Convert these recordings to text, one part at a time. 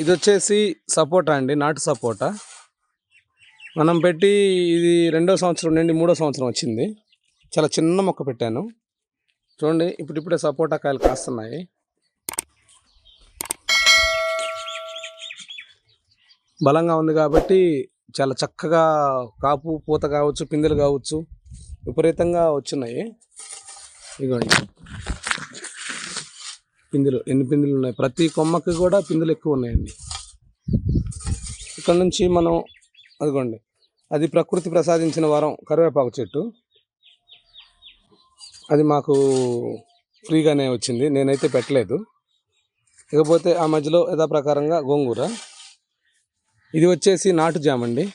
ఇది వచ్చేసి సపోటా అండి నాటు సపోటా. మనం పెట్టి ఇది రెండో సంవత్సరం నుండి మూడో సంవత్సరం వచ్చింది. చాలా చిన్న మొక్క పెట్టాను. చూడండి ఇప్పుడిప్పుడే సపోటా కాయలు కాస్తున్నాయి. బలంగా ఉంది కాబట్టి చాలా చక్కగా కాపు పూత కావచ్చు పిందెలు కావచ్చు విపరీతంగా వచ్చున్నాయి ఇదిగోండి పిందెలు ఎన్ని పిందెలు ఉన్నాయి? ప్రతి కొమ్మకి కూడా పిందెలు ఎక్కువ ఉన్నాయండి. ఇక్కడ నుంచి మనం అదిగోండి. అది ప్రకృతి ప్రసాదించిన వరం కరివేపాకు చెట్టు. అది మాకు ఫ్రీగానే వచ్చింది. నేనైతే పెట్టలేదు. ఇకపోతే ఆ మధ్యలో యథాప్రకారంగా గోంగూర. ఇది వచ్చేసి నాటు జామ అండి.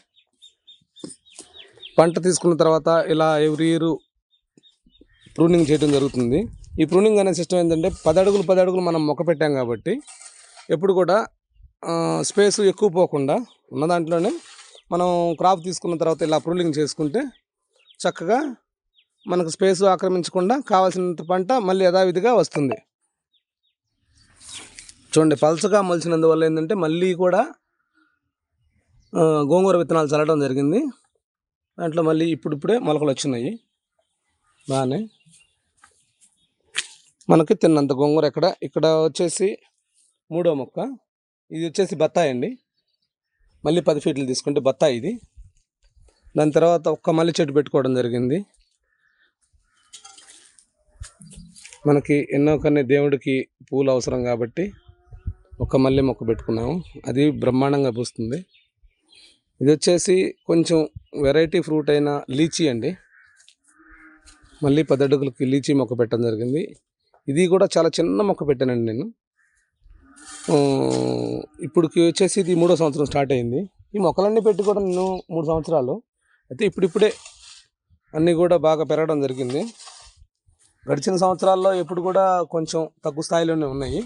పంట తీసుకున్న తర్వాత ఇలా ఎవ్రీ ఇయర్ ప్రూనింగ్ చేయడం జరుగుతుంది. ఈ ప్రూనింగ్ అనే సిస్టమ్ ఏంటంటే పదడుగులు పదడుగులు మనం మొక్క పెట్టాం కాబట్టి ఎప్పుడు కూడా స్పేస్ ఎక్కువ పోకుండా ఉన్న దాంట్లోనే మనం క్రాప్ తీసుకున్న తర్వాత ఇలా ప్రూనింగ్ చేసుకుంటే చక్కగా మనకు స్పేస్ ఆక్రమించకుండా కావాల్సినంత పంట మళ్ళీ యథావిధిగా వస్తుంది. చూడండి పలసగా మొలిచినందువల్ల ఏంటంటే మళ్ళీ కూడా గోంగూర విత్తనాలు చల్లడం జరిగింది. దాంట్లో మళ్ళీ ఇప్పుడిప్పుడే మొలకలు వచ్చినాయి. బాగానే మనకి తిన్నంత గోంగూర ఎక్కడ? ఇక్కడ వచ్చేసి మూడో మొక్క. ఇది వచ్చేసి బత్తాయి అండి. మళ్ళీ పది ఫీట్లు తీసుకుంటే బత్తాయి ఇది. దాని తర్వాత ఒక్క మల్లి చెట్టు పెట్టుకోవడం జరిగింది. మనకి ఎన్నో కొన్ని దేవుడికి పూలు అవసరం కాబట్టి ఒక మల్లె మొక్క పెట్టుకున్నాము. అది బ్రహ్మాండంగా పూస్తుంది. ఇది వచ్చేసి కొంచెం వెరైటీ ఫ్రూట్ అయిన లీచీ అండి. మళ్ళీ పది అడుగులకి లీచీ మొక్క పెట్టడం జరిగింది. ఇది కూడా చాలా చిన్న మొక్క పెట్టానండి నేను. ఇప్పుడుకి వచ్చేసి ఇది మూడో సంవత్సరం స్టార్ట్ అయింది. ఈ మొక్కలన్నీ పెట్టి కూడా నేను మూడు సంవత్సరాలు. అయితే ఇప్పుడిప్పుడే అన్నీ కూడా బాగా పెరగడం జరిగింది. గడిచిన సంవత్సరాల్లో ఎప్పుడు కూడా కొంచెం తక్కువ స్థాయిలోనే ఉన్నాయి.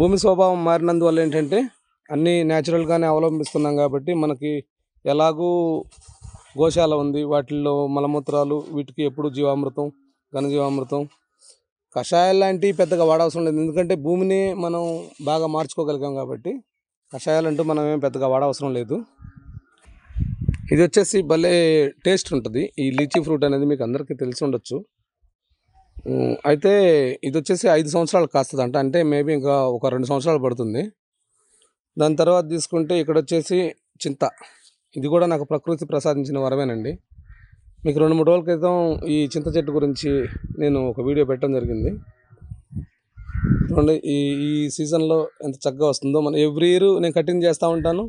భూమి స్వభావం మారినందువల్ల ఏంటంటే అన్నీ న్యాచురల్గానే అవలంబిస్తున్నాం కాబట్టి మనకి ఎలాగూ గోశాల ఉంది వాటిల్లో మలమూత్రాలు వీటికి ఎప్పుడు జీవామృతం ఘనజీవామృతం కషాయాలు లాంటివి పెద్దగా వాడవసరం లేదు. ఎందుకంటే భూమిని మనం బాగా మార్చుకోగలిగాం కాబట్టి కషాయాలు అంటూ మనం ఏం పెద్దగా వాడవసరం లేదు. ఇది వచ్చేసి భలే టేస్ట్ ఉంటుంది. ఈ లీచీ ఫ్రూట్ అనేది మీకు అందరికీ తెలిసి ఉండొచ్చు. అయితే ఇది వచ్చేసి ఐదు సంవత్సరాలు కాస్తుందంట. అంటే మేబీ ఇంకా ఒక రెండు సంవత్సరాలు పడుతుంది. దాని తర్వాత తీసుకుంటే ఇక్కడ వచ్చేసి చింత. ఇది కూడా నాకు ప్రకృతి ప్రసాదించిన వరమేనండి. మీకు రెండు మూడు రోజుల క్రితం ఈ చింత చెట్టు గురించి నేను ఒక వీడియో పెట్టడం జరిగింది. చూడండి ఈ ఈ సీజన్లో ఎంత చక్కగా వస్తుందో మనం ఎవ్రీ ఇయర్ నేను కటింగ్ చేస్తూ ఉంటాను.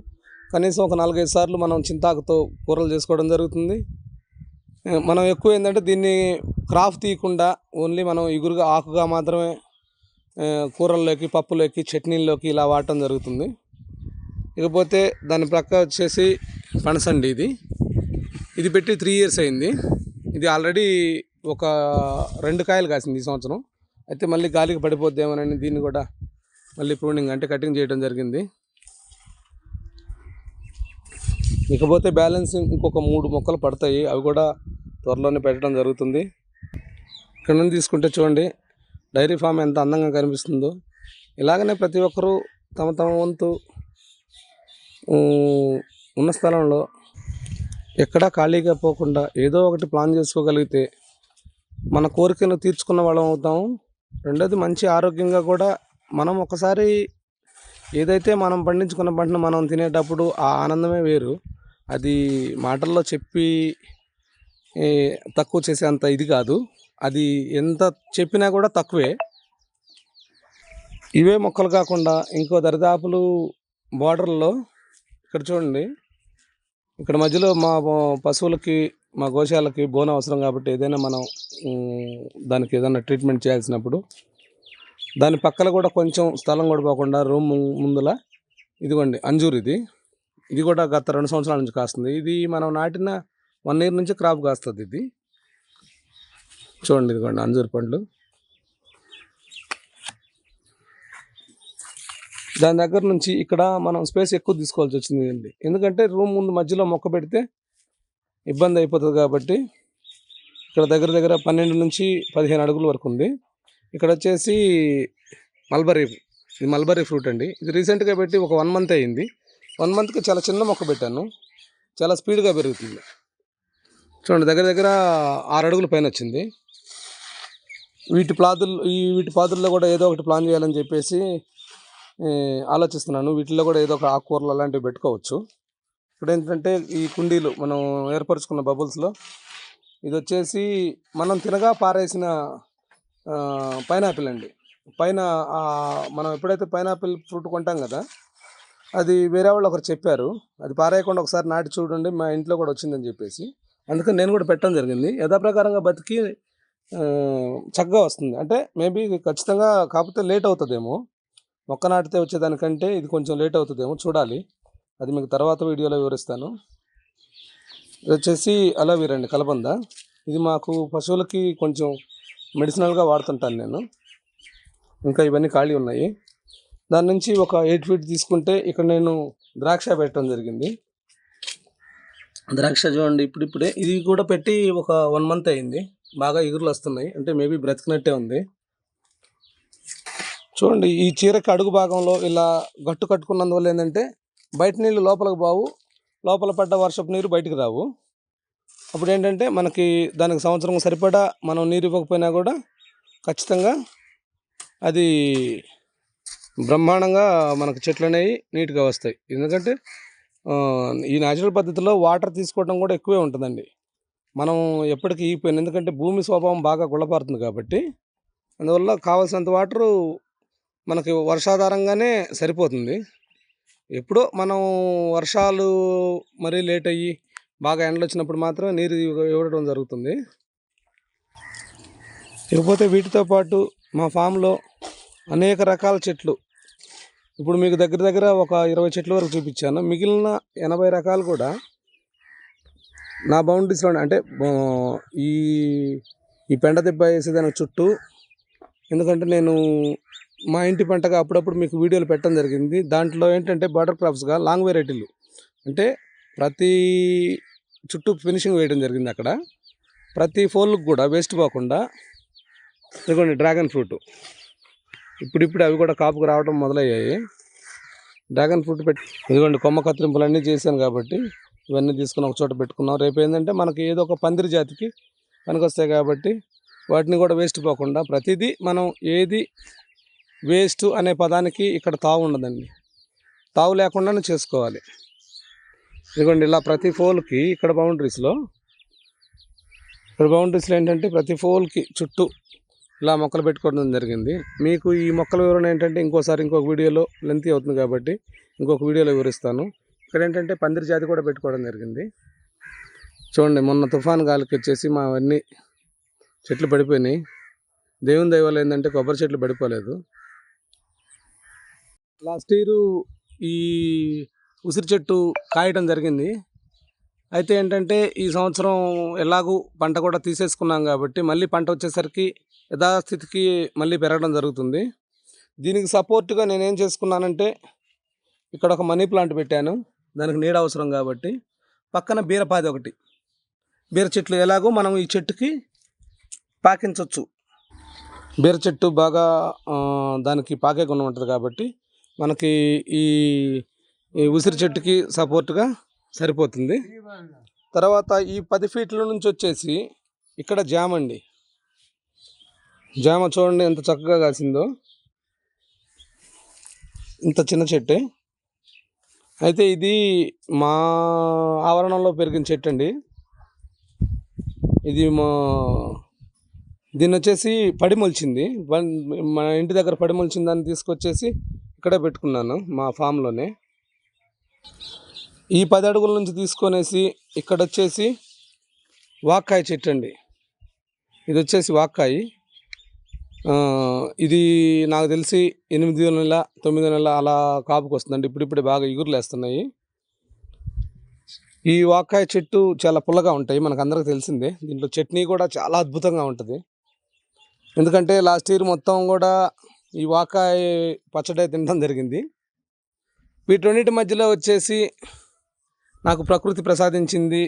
కనీసం ఒక నాలుగైదు సార్లు మనం చింతాకుతో కూరలు చేసుకోవడం జరుగుతుంది. మనం ఎక్కువ ఏంటంటే దీన్ని క్రాఫ్ తీయకుండా ఓన్లీ మనం ఇగురుగా ఆకుగా మాత్రమే కూరల్లోకి పప్పులోకి చట్నీల్లోకి ఇలా వాడటం జరుగుతుంది. ఇకపోతే దాని ప్రక్క వచ్చేసి పనసండి ఇది. ఇది పెట్టి త్రీ ఇయర్స్ అయింది. ఇది ఆల్రెడీ ఒక రెండు కాయలు కాసింది ఈ సంవత్సరం. అయితే మళ్ళీ గాలికి పడిపోద్దేమోనని దీన్ని కూడా మళ్ళీ ప్రూనింగ్ అంటే కటింగ్ చేయడం జరిగింది. ఇకపోతే బ్యాలెన్స్ ఇంకొక మూడు మొక్కలు పడతాయి. అవి కూడా త్వరలోనే పెట్టడం జరుగుతుంది. ఇక్కడ నుంచి తీసుకుంటే చూడండి డైరీ ఫామ్ ఎంత అందంగా కనిపిస్తుందో. ఇలాగనే ప్రతి ఒక్కరూ తమ తమ వంతు ఉన్న స్థలంలో ఎక్కడా ఖాళీగా పోకుండా ఏదో ఒకటి ప్లాన్ చేసుకోగలిగితే మన కోరికను తీర్చుకున్న వాళ్ళం అవుతాము రెండోది మంచి ఆరోగ్యంగా కూడా మనం ఒకసారి ఏదైతే మనం పండించుకున్న పంటను మనం తినేటప్పుడు ఆ ఆనందమే వేరు. అది మాటల్లో చెప్పి తక్కువ తక్కువ చేసేంత ఇది కాదు. అది ఎంత చెప్పినా కూడా తక్కువే. ఇవే మొక్కలు కాకుండా ఇంకో దరిదాపులు బార్డర్లో ఇక్కడ చూడండి. ఇక్కడ మధ్యలో మా పశువులకి మా గోశాలకి బోన్ అవసరం కాబట్టి ఏదైనా మనం దానికి ఏదైనా ట్రీట్మెంట్ చేయాల్సినప్పుడు దాని పక్కన కూడా కొంచెం స్థలం కూడా పోకుండా రూమ్ ముందుల ఇదిగోండి అంజూర్ ఇది. ఇది కూడా గత రెండు సంవత్సరాల నుంచి కాస్తుంది. ఇది మనం నాటిన వన్ ఇయర్ నుంచి క్రాప్ కాస్తుంది ఇది. చూడండి ఇదిగోండి అంజూర్ పండ్లు. దాని దగ్గర నుంచి ఇక్కడ మనం స్పేస్ ఎక్కువ తీసుకోవాల్సి వచ్చింది అండి ఎందుకంటే రూమ్ ముందు మధ్యలో మొక్క పెడితే ఇబ్బంది అయిపోతుంది కాబట్టి ఇక్కడ దగ్గర దగ్గర పన్నెండు నుంచి పదిహేను అడుగుల వరకు ఉంది. ఇక్కడ వచ్చేసి మల్బరీ ఇది మల్బరీ ఫ్రూట్ అండి. ఇది రీసెంట్గా పెట్టి ఒక వన్ మంత్ అయింది. వన్ మంత్కి చాలా చిన్న మొక్క పెట్టాను. చాలా స్పీడ్గా పెరుగుతుంది. చూడండి దగ్గర దగ్గర ఆరు అడుగుల పైన వచ్చింది. వీటి ప్లాదులు ఈ వీటి పాదుల్లో కూడా ఏదో ఒకటి ప్లాన్ చేయాలని చెప్పేసి ఆలోచిస్తున్నాను. వీటిల్లో కూడా ఏదో ఒక ఆకుకూరలు అలాంటివి పెట్టుకోవచ్చు. ఇప్పుడు ఏంటంటే ఈ కుండీలు మనం ఏర్పరచుకున్న బబుల్స్లో ఇది వచ్చేసి మనం తినగా పారేసిన పైనాపిల్ అండి. పైన మనం ఎప్పుడైతే పైనాపిల్ ఫ్రూట్ కొంటాం కదా అది వేరే వాళ్ళు ఒకరు చెప్పారు. అది పారేయకుండా ఒకసారి నాటి చూడండి మా ఇంట్లో కూడా వచ్చిందని చెప్పేసి. అందుకని నేను కూడా పెట్టడం జరిగింది. యథాప్రకారంగా బతికి చక్కగా వస్తుంది. అంటే మేబీ ఖచ్చితంగా కాకపోతే లేట్ అవుతుందేమో. మొక్క నాటితే వచ్చేదానికంటే ఇది కొంచెం లేట్ అవుతుందేమో చూడాలి. అది మీకు తర్వాత వీడియోలో వివరిస్తాను. ఇది వచ్చేసి అలోవీరా అండి కలబంద. ఇది మాకు పశువులకి కొంచెం మెడిసినల్గా వాడుతుంటాను నేను. ఇంకా ఇవన్నీ ఖాళీ ఉన్నాయి. దాని నుంచి ఒక ఎయిట్ ఫీట్ తీసుకుంటే ఇక్కడ నేను ద్రాక్ష పెట్టడం జరిగింది. ద్రాక్ష చూడండి ఇప్పుడిప్పుడే. ఇది కూడా పెట్టి ఒక వన్ మంత్ అయింది. బాగా ఎగురులు వస్తున్నాయి. అంటే మేబీ బ్రతికినట్టే ఉంది. చూడండి ఈ చీరకి అడుగు భాగంలో ఇలా గట్టు కట్టుకున్నందువల్ల ఏంటంటే బయట నీళ్ళు లోపలికి బావు లోపల పడ్డ వర్షపు నీరు బయటికి రావు. అప్పుడు ఏంటంటే మనకి దానికి సంవత్సరం సరిపడా మనం నీరు ఇవ్వకపోయినా కూడా ఖచ్చితంగా అది బ్రహ్మాండంగా మనకు చెట్లు అనేవి నీట్గా వస్తాయి. ఎందుకంటే ఈ న్యాచురల్ పద్ధతిలో వాటర్ తీసుకోవడం కూడా ఎక్కువే ఉంటుందండి. మనం ఎప్పటికీ ఈపోయిన ఎందుకంటే భూమి స్వభావం బాగా గుళ్ళపారుతుంది కాబట్టి అందువల్ల కావాల్సినంత వాటరు మనకి వర్షాధారంగానే సరిపోతుంది. ఎప్పుడో మనం వర్షాలు మరీ లేట్ అయ్యి బాగా ఎండలు వచ్చినప్పుడు మాత్రం నీరు ఇవ్వడం జరుగుతుంది. ఇకపోతే వీటితో పాటు మా ఫామ్లో అనేక రకాల చెట్లు. ఇప్పుడు మీకు దగ్గర దగ్గర ఒక ఇరవై చెట్ల వరకు చూపించాను. మిగిలిన ఎనభై రకాలు కూడా నా బౌండరీస్లో అంటే ఈ ఈ పెండ దెబ్బ వేసేదానికి చుట్టూ. ఎందుకంటే నేను మా ఇంటి పంటగా అప్పుడప్పుడు మీకు వీడియోలు పెట్టడం జరిగింది. దాంట్లో ఏంటంటే బటర్ క్రాప్స్గా లాంగ్ వెరైటీలు. అంటే ప్రతి చుట్టూ ఫినిషింగ్ వేయడం జరిగింది అక్కడ. ప్రతి ఫోన్లకు కూడా వేస్ట్ పోకుండా ఇదిగోండి డ్రాగన్ ఫ్రూట్. ఇప్పుడిప్పుడు అవి కూడా కాపుకు రావడం మొదలయ్యాయి. డ్రాగన్ ఫ్రూట్ పెట్టి ఇదిగోండి కొమ్మ కత్తిరింపులు అన్నీ చేశాను కాబట్టి ఇవన్నీ తీసుకుని ఒక చోట పెట్టుకున్నాం. రేపు ఏంటంటే మనకి ఏదో ఒక పందిరి జాతికి పనికొస్తాయి కాబట్టి వాటిని కూడా వేస్ట్ పోకుండా ప్రతిదీ మనం ఏది వేస్ట్ అనే పదానికి ఇక్కడ తావు ఉండదండి. తావు లేకుండానే చేసుకోవాలి. ఇదిగోండి ఇలా ప్రతి ఫోల్కి ఇక్కడ బౌండరీస్లో ఇక్కడ బౌండరీస్లో ఏంటంటే ప్రతి ఫోల్కి చుట్టూ ఇలా మొక్కలు పెట్టుకోవడం జరిగింది. మీకు ఈ మొక్కల వివరణ ఏంటంటే ఇంకోసారి ఇంకొక వీడియోలో లెంతీ అవుతుంది కాబట్టి ఇంకొక వీడియోలో వివరిస్తాను. ఇక్కడ ఏంటంటే పందిరి జాతి కూడా పెట్టుకోవడం జరిగింది. చూడండి మొన్న తుఫాన్ గాలికి వచ్చేసి మా అవన్నీ చెట్లు పడిపోయినాయి. దేవుని దైవాలు ఏంటంటే కొబ్బరి చెట్లు పడిపోలేదు. లాస్ట్ ఇయర్ ఈ ఉసిరి చెట్టు కాయటం జరిగింది. అయితే ఏంటంటే ఈ సంవత్సరం ఎలాగూ పంట కూడా తీసేసుకున్నాం కాబట్టి మళ్ళీ పంట వచ్చేసరికి యథాస్థితికి మళ్ళీ పెరగడం జరుగుతుంది. దీనికి సపోర్ట్గా నేనేం చేసుకున్నానంటే ఇక్కడ ఒక మనీ ప్లాంట్ పెట్టాను. దానికి నీడ అవసరం కాబట్టి. పక్కన బీరపాది ఒకటి. బీర చెట్లు ఎలాగో మనం ఈ చెట్టుకి పాకించవచ్చు బీర చెట్టు బాగా దానికి పాకే గుణం ఉంటుంది కాబట్టి మనకి ఈ ఉసిరి చెట్టుకి సపోర్ట్గా సరిపోతుంది. తర్వాత ఈ పది ఫీట్ల నుంచి వచ్చేసి ఇక్కడ జామ అండి. జామ చూడండి ఎంత చక్కగా కాసిందో. ఇంత చిన్న చెట్టే. అయితే ఇది మా ఆవరణంలో పెరిగిన చెట్టు అండి. ఇది మా దీన్ని వచ్చేసి పడి మొలిచింది. మన ఇంటి దగ్గర పడి మొలిచిన దాన్ని తీసుకొచ్చేసి ఇక్కడే పెట్టుకున్నాను మా ఫామ్లోనే. ఈ పది అడుగుల నుంచి తీసుకొనేసి ఇక్కడ వచ్చేసి వాక్కాయ చెట్టు అండి. ఇది వచ్చేసి వాక్కాయి. ఇది నాకు తెలిసి ఎనిమిది నెల తొమ్మిది నెల అలా కాపుకి వస్తుందండి. ఇప్పుడిప్పుడే బాగా ఇగురులేస్తున్నాయి ఈ వాక్కాయ చెట్టు చాలా పుల్లగా ఉంటాయి మనకు అందరికి తెలిసిందే. దీంట్లో చట్నీ కూడా చాలా అద్భుతంగా ఉంటుంది. ఎందుకంటే లాస్ట్ ఇయర్ మొత్తం కూడా ఈ వాకాయ పచ్చడి తినడం జరిగింది. వీటన్నిటి మధ్యలో వచ్చేసి నాకు ప్రకృతి ప్రసాదించింది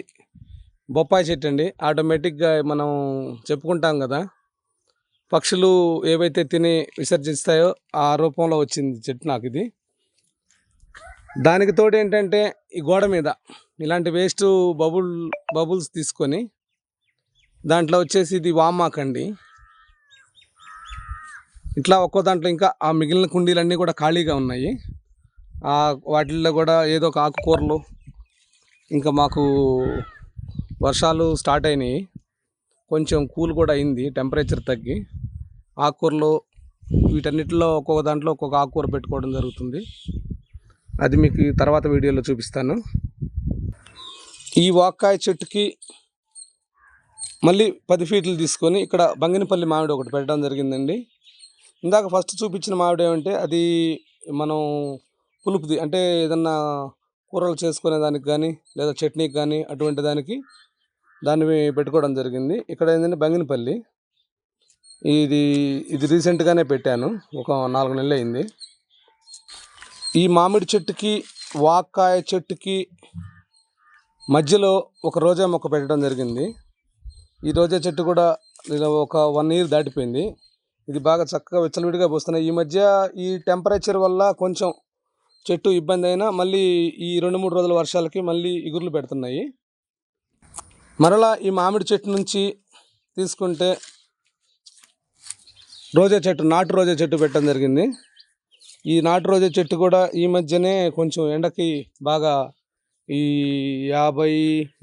బొప్పాయి చెట్టు అండి. ఆటోమేటిక్గా మనం చెప్పుకుంటాం కదా పక్షులు ఏవైతే తిని విసర్జిస్తాయో ఆ రూపంలో వచ్చింది చెట్టు నాకు ఇది. దానికి తోడు ఏంటంటే ఈ గోడ మీద ఇలాంటి వేస్ట్ బబుల్ బబుల్స్ తీసుకొని దాంట్లో వచ్చేసి ఇది వామాకండి ఇట్లా ఒక్కో దాంట్లో ఇంకా ఆ మిగిలిన కుండీలన్నీ కూడా ఖాళీగా ఉన్నాయి. ఆ వాటిల్లో కూడా ఏదో ఒక ఆకుకూరలు ఇంకా మాకు వర్షాలు స్టార్ట్ అయినాయి. కొంచెం కూల్ కూడా అయింది టెంపరేచర్ తగ్గి. ఆకుకూరలు వీటన్నిటిలో ఒక్కొక్క దాంట్లో ఒక్కొక్క ఆకుకూర పెట్టుకోవడం జరుగుతుంది. అది మీకు తర్వాత వీడియోలో చూపిస్తాను. ఈ వాక్కాయ చెట్టుకి మళ్ళీ పది ఫీట్లు తీసుకొని ఇక్కడ బంగినపల్లి మామిడి ఒకటి పెట్టడం జరిగిందండి. ఇందాక ఫస్ట్ చూపించిన మామిడి ఏమంటే అది మనం పులుపుది అంటే ఏదన్నా కూరలు చేసుకునే దానికి కానీ లేదా చట్నీకి కానీ అటువంటి దానికి దాన్ని పెట్టుకోవడం జరిగింది. ఇక్కడ ఏంటంటే బంగినపల్లి. ఇది ఇది రీసెంట్గానే పెట్టాను. ఒక నాలుగు నెలలు అయింది. ఈ మామిడి చెట్టుకి వాక్కాయ చెట్టుకి మధ్యలో ఒక రోజా మొక్క పెట్టడం జరిగింది. ఈ రోజా చెట్టు కూడా ఒక వన్ ఇయర్ దాటిపోయింది. ఇది బాగా చక్కగా విచ్చలవిడిగా పోస్తున్నాయి. ఈ మధ్య ఈ టెంపరేచర్ వల్ల కొంచెం చెట్టు ఇబ్బంది అయినా మళ్ళీ ఈ రెండు మూడు రోజుల వర్షాలకి మళ్ళీ ఇగుర్లు పెడుతున్నాయి. మరలా ఈ మామిడి చెట్టు నుంచి తీసుకుంటే రోజా చెట్టు నాటు రోజా చెట్టు పెట్టడం జరిగింది. ఈ నాటు రోజా చెట్టు కూడా ఈ మధ్యనే కొంచెం ఎండకి బాగా ఈ యాభై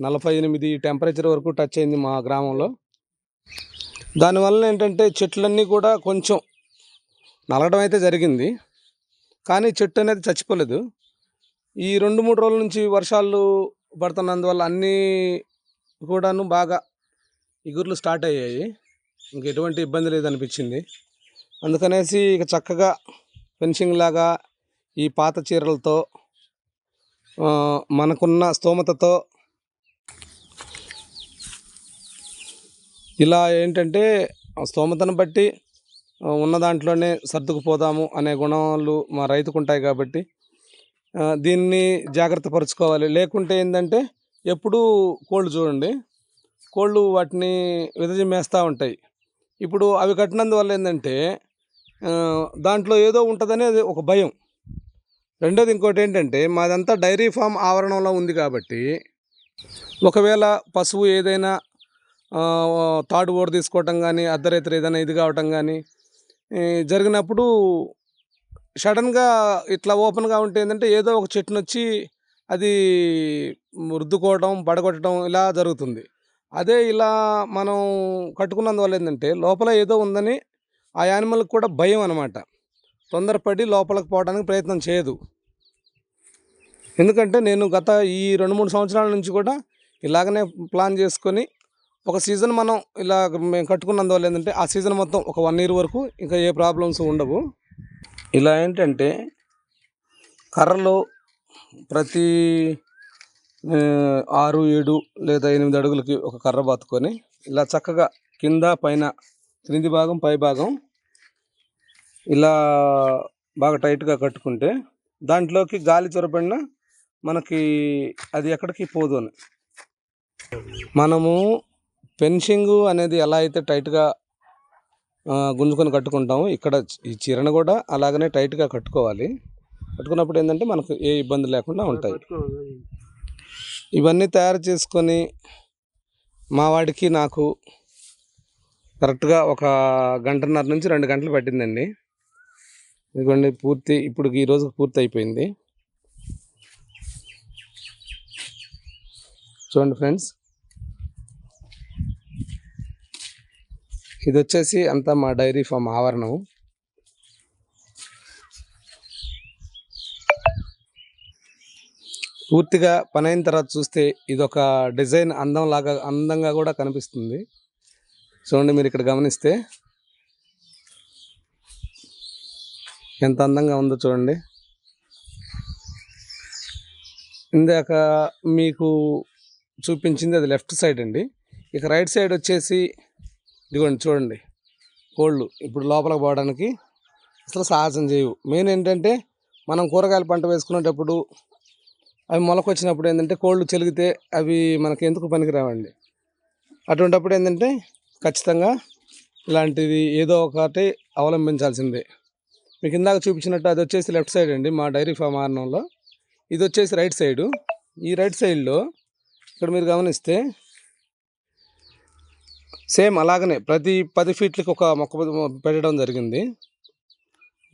నలభై ఎనిమిది టెంపరేచర్ వరకు టచ్ అయింది మా గ్రామంలో. దానివల్ల ఏంటంటే చెట్లన్నీ కూడా కొంచెం నలగడం అయితే జరిగింది. కానీ చెట్టు అనేది చచ్చిపోలేదు. ఈ రెండు మూడు రోజుల నుంచి వర్షాలు పడుతున్నందువల్ల అన్నీ కూడాను బాగా ఇగుర్లు స్టార్ట్ అయ్యాయి. ఇంక ఎటువంటి ఇబ్బంది లేదనిపించింది. అందుకనేసి ఇక చక్కగా ఫెన్సింగ్ లాగా ఈ పాత చీరలతో మనకున్న స్తోమతతో ఇలా ఏంటంటే స్తోమతను బట్టి ఉన్న దాంట్లోనే సర్దుకుపోదాము అనే గుణాలు మా రైతుకు ఉంటాయి కాబట్టి దీన్ని జాగ్రత్త పరుచుకోవాలి. లేకుంటే ఏంటంటే ఎప్పుడూ కోళ్ళు చూడండి. కోళ్ళు వాటిని విదజమేస్తూ ఉంటాయి. ఇప్పుడు అవి కట్టినందువల్ల ఏంటంటే దాంట్లో ఏదో ఉంటుందనే అది ఒక భయం. రెండోది ఇంకోటి ఏంటంటే మాదంతా డైరీ ఫామ్ ఆవరణంలో ఉంది కాబట్టి ఒకవేళ పశువు ఏదైనా తాడు ఓడ తీసుకోవటం కానీ అర్ధరైతులు ఏదైనా ఇది కావటం కానీ జరిగినప్పుడు సడన్గా ఇట్లా ఓపెన్గా ఉంటే ఏంటంటే ఏదో ఒక చెట్టును వచ్చి అది రుద్దుకోవడం పడగొట్టడం ఇలా జరుగుతుంది. అదే ఇలా మనం కట్టుకున్నందువల్ల ఏంటంటే లోపల ఏదో ఉందని ఆ యానిమల్కి కూడా భయం అనమాట తొందరపడి లోపలికి పోవడానికి ప్రయత్నం చేయదు. ఎందుకంటే నేను గత ఈ రెండు మూడు సంవత్సరాల నుంచి కూడా ఇలాగనే ప్లాన్ చేసుకొని ఒక సీజన్ మనం ఇలా మేము కట్టుకున్నందువల్ల ఏంటంటే ఆ సీజన్ మొత్తం ఒక వన్ ఇయర్ వరకు ఇంకా ఏ ప్రాబ్లమ్స్ ఉండవు. ఇలా ఏంటంటే కర్రలు ప్రతి ఆరు ఏడు లేదా ఎనిమిది అడుగులకి ఒక కర్ర బాతుకొని ఇలా చక్కగా కింద పైన క్రింది భాగం పై భాగం ఇలా బాగా టైట్గా కట్టుకుంటే దాంట్లోకి గాలి చొరబడిన మనకి అది ఎక్కడికి పోదు అని. మనము ఫెన్సింగ్ అనేది ఎలా అయితే టైట్గా గుంజుకొని కట్టుకుంటాము ఇక్కడ ఈ చీరను కూడా అలాగనే టైట్గా కట్టుకోవాలి. కట్టుకున్నప్పుడు ఏంటంటే మనకు ఏ ఇబ్బంది లేకుండా ఉంటాయి. ఇవన్నీ తయారు చేసుకొని మా వాడికి నాకు కరెక్ట్గా ఒక గంటన్నర నుంచి రెండు గంటలు పట్టిందండి. ఇదిగోండి పూర్తి ఇప్పుడు ఈ పూర్తి అయిపోయింది. చూడండి ఫ్రెండ్స్. ఇది వచ్చేసి అంతా మా డైరీ ఫామ్ ఆవరణం పూర్తిగా పని అయిన తర్వాత చూస్తే ఇదొక డిజైన్ అందం లాగా అందంగా కూడా కనిపిస్తుంది. చూడండి మీరు ఇక్కడ గమనిస్తే. ఎంత అందంగా ఉందో చూడండి. ఇందాక మీకు చూపించింది అది లెఫ్ట్ సైడ్ అండి. ఇక రైట్ సైడ్ వచ్చేసి ఇదిగోండి చూడండి. కోళ్ళు ఇప్పుడు లోపలికి పోవడానికి అసలు సాహసం చేయవు. మెయిన్ ఏంటంటే మనం కూరగాయల పంట వేసుకునేటప్పుడు అవి మొలకొచ్చినప్పుడు ఏంటంటే కోళ్ళు చెలిగితే అవి మనకి ఎందుకు పనికిరావండి? అటువంటిప్పుడు ఏంటంటే ఖచ్చితంగా ఇలాంటిది ఏదో ఒకటి అవలంబించాల్సిందే. మీకు ఇందాక చూపించినట్టు అది వచ్చేసి లెఫ్ట్ సైడ్ అండి మా డైరీ ఫామ్ ఆరణంలో ఇది వచ్చేసి రైట్ సైడు. ఈ రైట్ సైడ్లో ఇక్కడ మీరు గమనిస్తే సేమ్ అలాగనే ప్రతి పది ఫీట్లకి ఒక మొక్క పెట్టడం జరిగింది.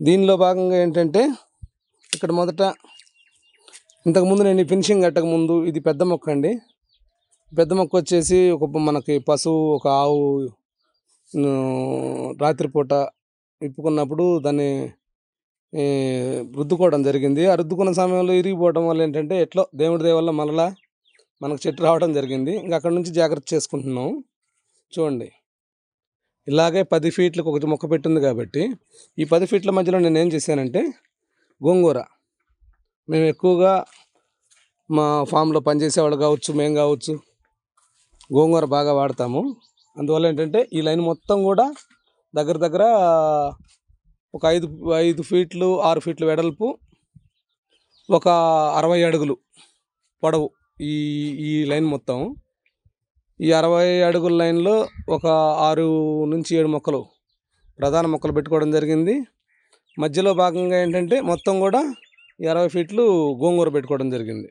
దీనిలో భాగంగా ఏంటంటే ఇక్కడ మొదట ఇంతకుముందు నేను ఫినిషింగ్ కట్టక ముందు ఇది పెద్ద మొక్క అండి. పెద్ద మొక్క వచ్చేసి ఒక మనకి పశువు ఒక ఆవు రాత్రిపూట విప్పుకున్నప్పుడు దాన్ని రుద్దుకోవడం జరిగింది. ఆ రుద్దుకున్న సమయంలో ఇరిగిపోవడం వల్ల ఏంటంటే ఎట్లో దేవుడి దయ వల్ల మనకు చెట్టు రావడం జరిగింది. ఇంకా అక్కడ నుంచి జాగ్రత్త చేసుకుంటున్నాం. చూడండి. ఇలాగే పది ఫీట్లకు ఒకటి మొక్క పెట్టింది కాబట్టి ఈ పది ఫీట్ల మధ్యలో నేను ఏం చేశానంటే గోంగూర. మేము ఎక్కువగా మా ఫామ్లో పనిచేసేవాళ్ళు కావచ్చు మేము కావచ్చు గోంగూర బాగా వాడతాము. అందువల్ల ఏంటంటే ఈ లైన్ మొత్తం కూడా దగ్గర దగ్గర ఒక ఐదు ఐదు ఫీట్లు ఆరు ఫీట్లు వెడల్పు ఒక అరవై అడుగులు పొడవు ఈ ఈ లైన్ మొత్తం. ఈ అరవై అడుగుల లైన్లో ఒక ఆరు నుంచి ఏడు మొక్కలు ప్రధాన మొక్కలు పెట్టుకోవడం జరిగింది. మధ్యలో భాగంగా ఏంటంటే మొత్తం కూడా ఈ అరవై ఫీట్లు గోంగూర పెట్టుకోవడం జరిగింది.